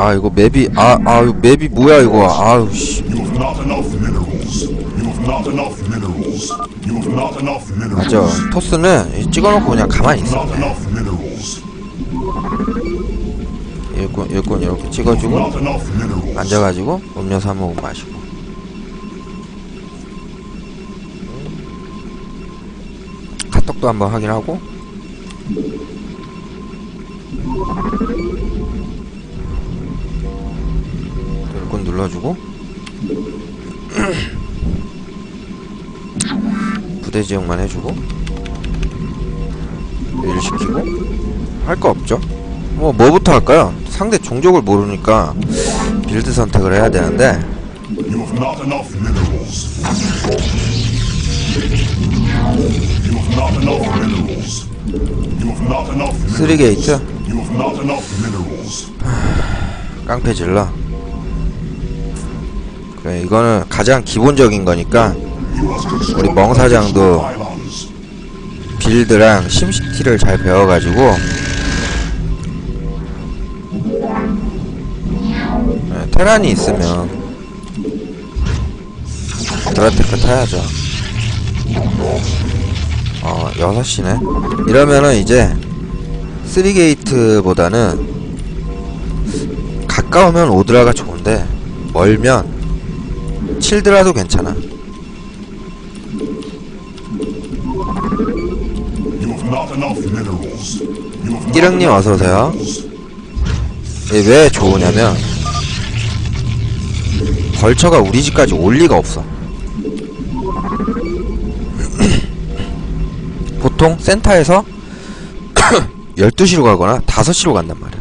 아 이거 맵이 아아 이거 맵이 뭐야 이거 아우 씨 맞아. 토스는 이 찍어놓고 그냥 가만히 있어. 일꾼 일꾼 이렇게 찍어주고. 앉아가지고 음료수 한 모금 마시고 카톡도 한번 확인하고 일꾼 눌러주고 부대 지역만 해주고 일 시키고 할 거 없죠 뭐 뭐부터 할까요? 상대 종족을 모르니까 빌드 선택을 해야 되는데 You have not enough minerals. You have not enough minerals. You have not enough minerals. 쓰리 게이트 You have not enough minerals. 깡패 질러 그래 이거는 가장 기본적인 거니까 우리 멍사장도. 빌드랑 심시티를 잘 배워가지고 네, 테란이 있으면 드라테크 타야죠 어 6시네 이러면은 이제 3게이트보다는 가까우면 오드라가 좋은데 멀면 7드라도 괜찮아. Enough 어서오세요 왜 좋으냐면 벌처가 우리 집까지 올 리가 없어. 보통 센터에서 12시로 가거나 5시로 간단 말이야.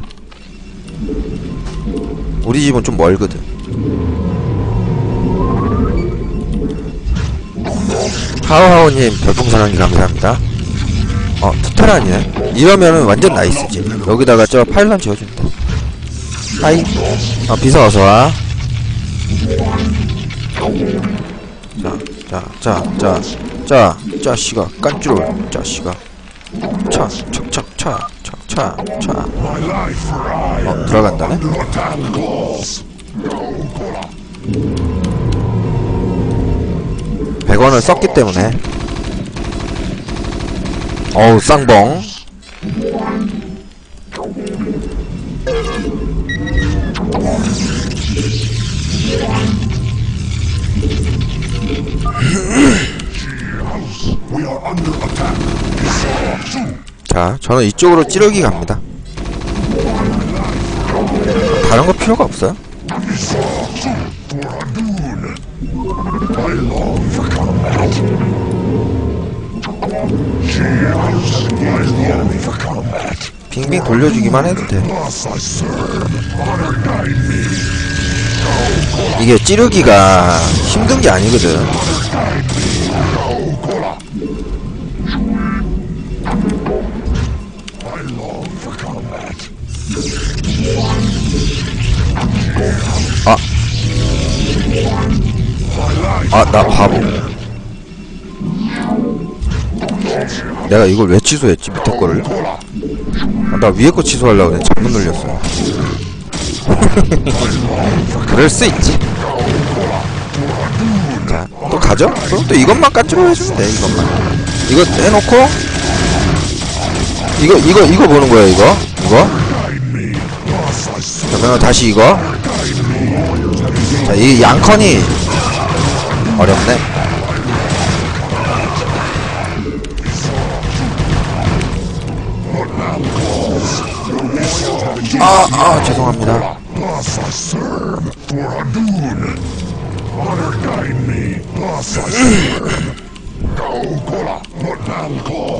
우리 집은 좀 멀거든 하오하오님 별풍선 한개 감사합니다. 어 투테란이네. 이러면은 완전 나이스지. 여기다가 저 파일런 지어준다. 하이. 어 비서 어서와. 자자자자자 자씨가 깐쭈로 자씨가 차착착차착차차. My life for I 어 들어간다네. 100원을 썼기 때문에. 어우 쌍봉. 자 저는 이쪽으로 찌르기 갑니다. 다른 거 필요가 없어요 빙빙 돌려주기만 해도 돼. 이게 찌르기가 힘든 게 아니거든 combat. 아나 바보 내가 이걸 왜 취소했지 밑에 거를? 아, 나 위에 거 취소하려고 그래 잘못 눌렸어 그럴 수 있지. 자 또 가죠? 그럼 또 이것만 깐쭈로 해주면 돼 이것만. 이거 해놓고? 이거 이거 이거 보는 거야 이거? 이거? 자 그러면 다시 이거. 자이 양컨이 어렵네 아, 아, 죄송합니다.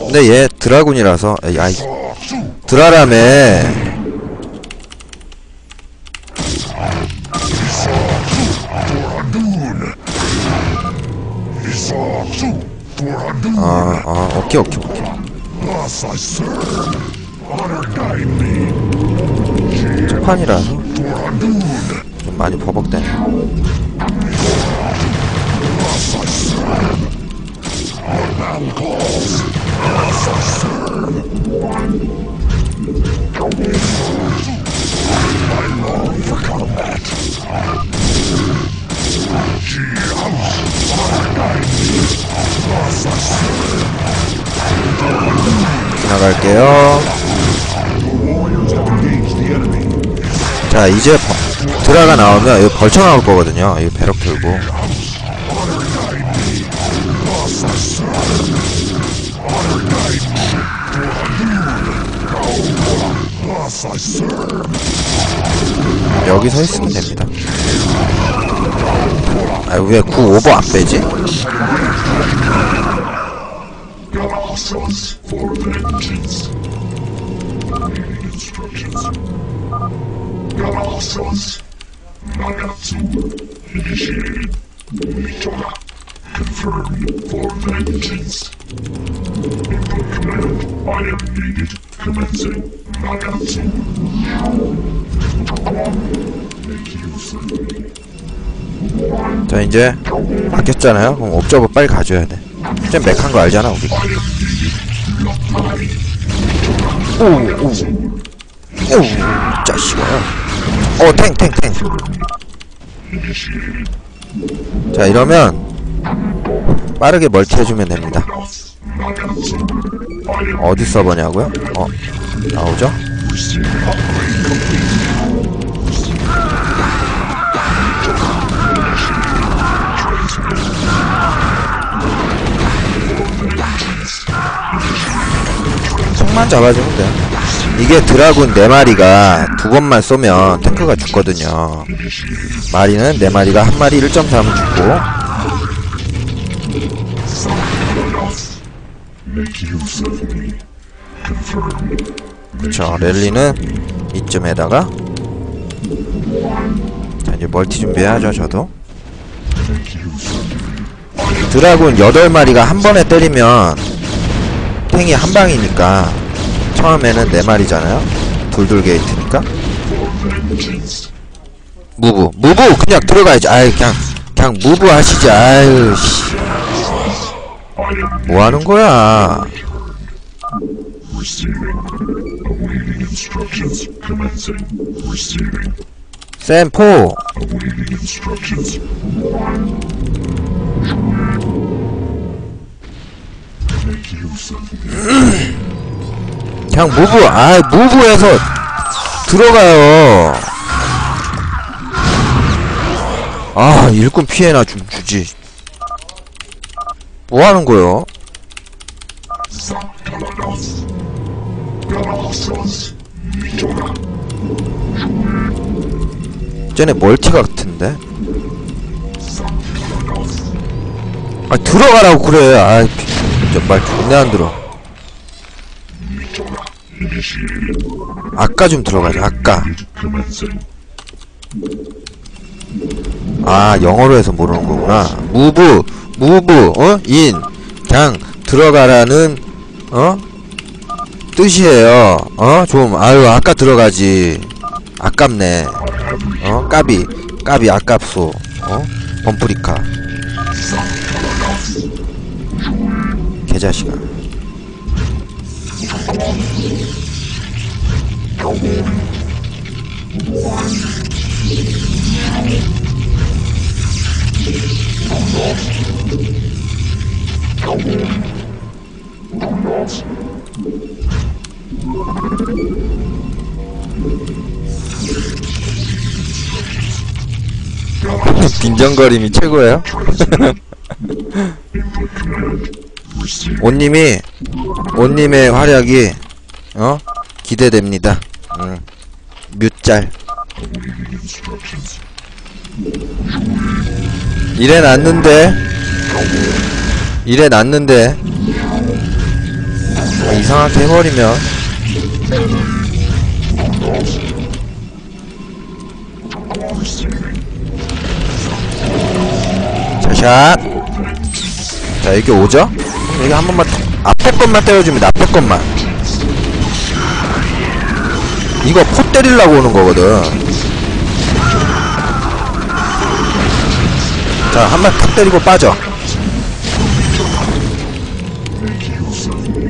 근데 얘 드라군이라서, 아이, Adun. 아, 아, 오케이, 오케이, 오케이. 첫판이라 좀 많이 버벅대네. 지나갈게요. 자, 이제 버- 드라가 나오면 이거 벌쳐 나올 거거든요. 이 배럭 들고. 여기 서 있으면 됩니다. 아, 왜 9 오버 안 빼지? Colossus. Nagatsu. Initiated. Mitoga. Confirmed for vengeance. Input command. I am needed. Commencing. Nagatsu. Make use of me. 자, 이제 바뀌었잖아요. 그럼 옵저버 빨리 가져야 돼. 좀 맥한 거 알잖아, 우리. 오, 오. 오, 자식아. 어, 탱, 탱, 탱. 자, 이러면 빠르게 멀티 해주면 됩니다. 어디 서버냐고요? 어, 나오죠? 속만 잡아주면 돼. 이게 드라군 4마리가 두 번만 쏘면 탱크가 죽거든요. 마리는 4마리가 한 마리 1.3은 죽고. 그쵸. 랠리는 이쯤에다가, 자, 이제 멀티 준비해야죠, 저도. 드라군 8마리가 한 번에 때리면 탱이 한 방이니까 처음에는 4마리잖아요. 둘둘 게이트니까. 무브. 무브! 그냥 들어가야지. 아이, 그냥, 그냥 무브 하시지. 아유, 씨. 뭐 하는 거야? 샘포! 그냥 무브, 아 무브해서 들어가요. 아, 일꾼 피해나 좀 주지. 뭐 하는 거요? 쟤네 멀티 같은데? 아, 들어가라고 그래. 아, 정말 존내 안 들어. 아까 좀 들어가자, 아까. 아, 영어로 해서 모르는 거구나. 무브, 무브, 어? 인. 그냥 들어가라는, 어? 뜻이에요. 어? 좀, 아유, 아까 들어가지. 아깝네. 어? 까비, 까비, 아깝소. 어? 범프리카. 개자식아. 빈정거림이 최고예요. 온님이 온님의 활약이 어 기대됩니다. 음. 뮤짤. 이래 놨는데. 이래 놨는데. 뭐 이상하게 해버리면. 자샷. 자 여기 오죠? 여기 한 번만 더- 앞에 것만 때려주면 앞에 것만 이거 포 때리려고 오는 거거든 자한번탁 때리고 빠져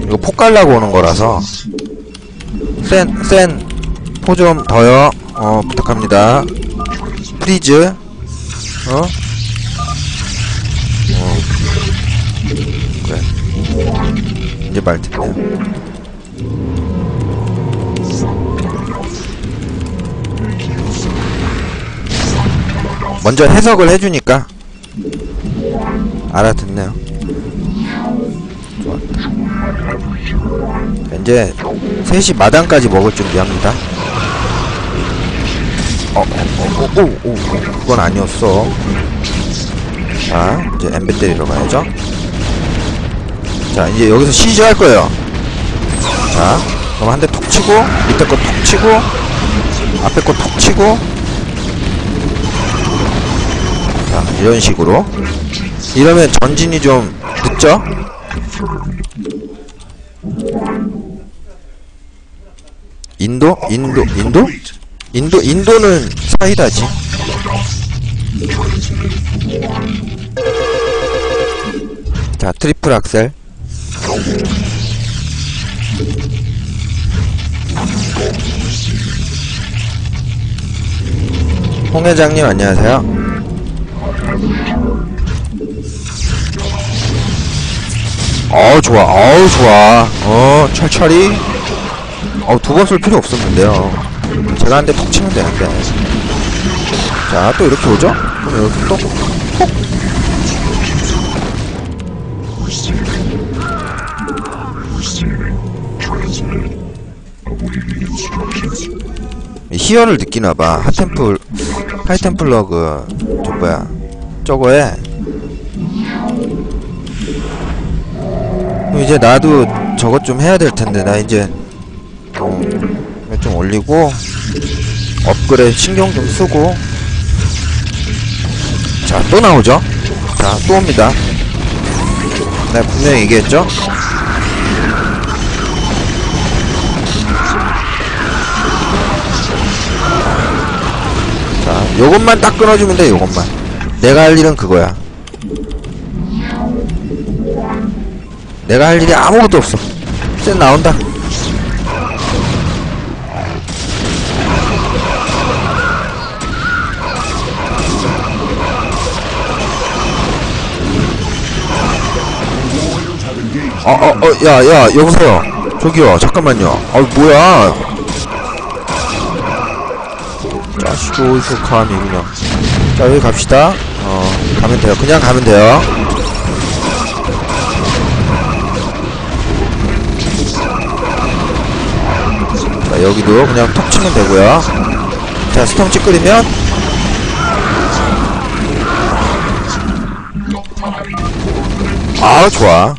이거 폭 깔라고 오는 거라서 센, 센, 포 좀 더요. 어, 부탁합니다. 프리즈. 어? 어. 그래. 이제 말 듣네 먼저 해석을 해주니까 알아듣네요. 좋았다. 이제 3시 마당까지 먹을 준비합니다. 어, 어, 어, 오, 오, 오, 그건 아니었어. 자, 이제 엠베 때리러 가야죠. 자, 이제 여기서 시즈 할 거예요. 자, 그럼 한 대 톡 치고, 밑에 거 톡 치고, 앞에 거 톡 치고, 자, 이런 식으로. 이러면 전진이 좀 늦죠? 인도? 인도? 인도? 인도, 인도는 사이다지. 자, 트리플 악셀. 홍 회장님 안녕하세요. 어우 좋아, 어우 좋아. 어 철철이. 어우 두번 쓸 필요 없었는데요. 제가 한대톡 치면 되는데. 자 또 이렇게 오죠? 그럼 이렇게 또 톡. 희열을 느끼나봐. 하템플, 하이템플러 그, 저 뭐야. 저거에. 이제 나도 저것 좀 해야 될 텐데, 나 이제, 어, 좀 올리고, 업그레이드 신경 좀 쓰고. 자, 또 나오죠? 자, 또 옵니다. 내가 분명히 얘기했죠? 자, 요것만 딱 끊어주면 돼, 요것만. 내가 할 일은 그거야. 내가 할 일이 아무것도 없어. 쌩 나온다. 어, 어, 어, 야, 야, 여보세요. 저기요, 잠깐만요. 아, 뭐야. 어디서 감히 그냥 자 여기 갑시다 어 가면 돼요. 그냥 가면 돼요. 자 여기도 그냥 톡 치면 되고요. 자 스톰 찌끄리면. 아 좋아.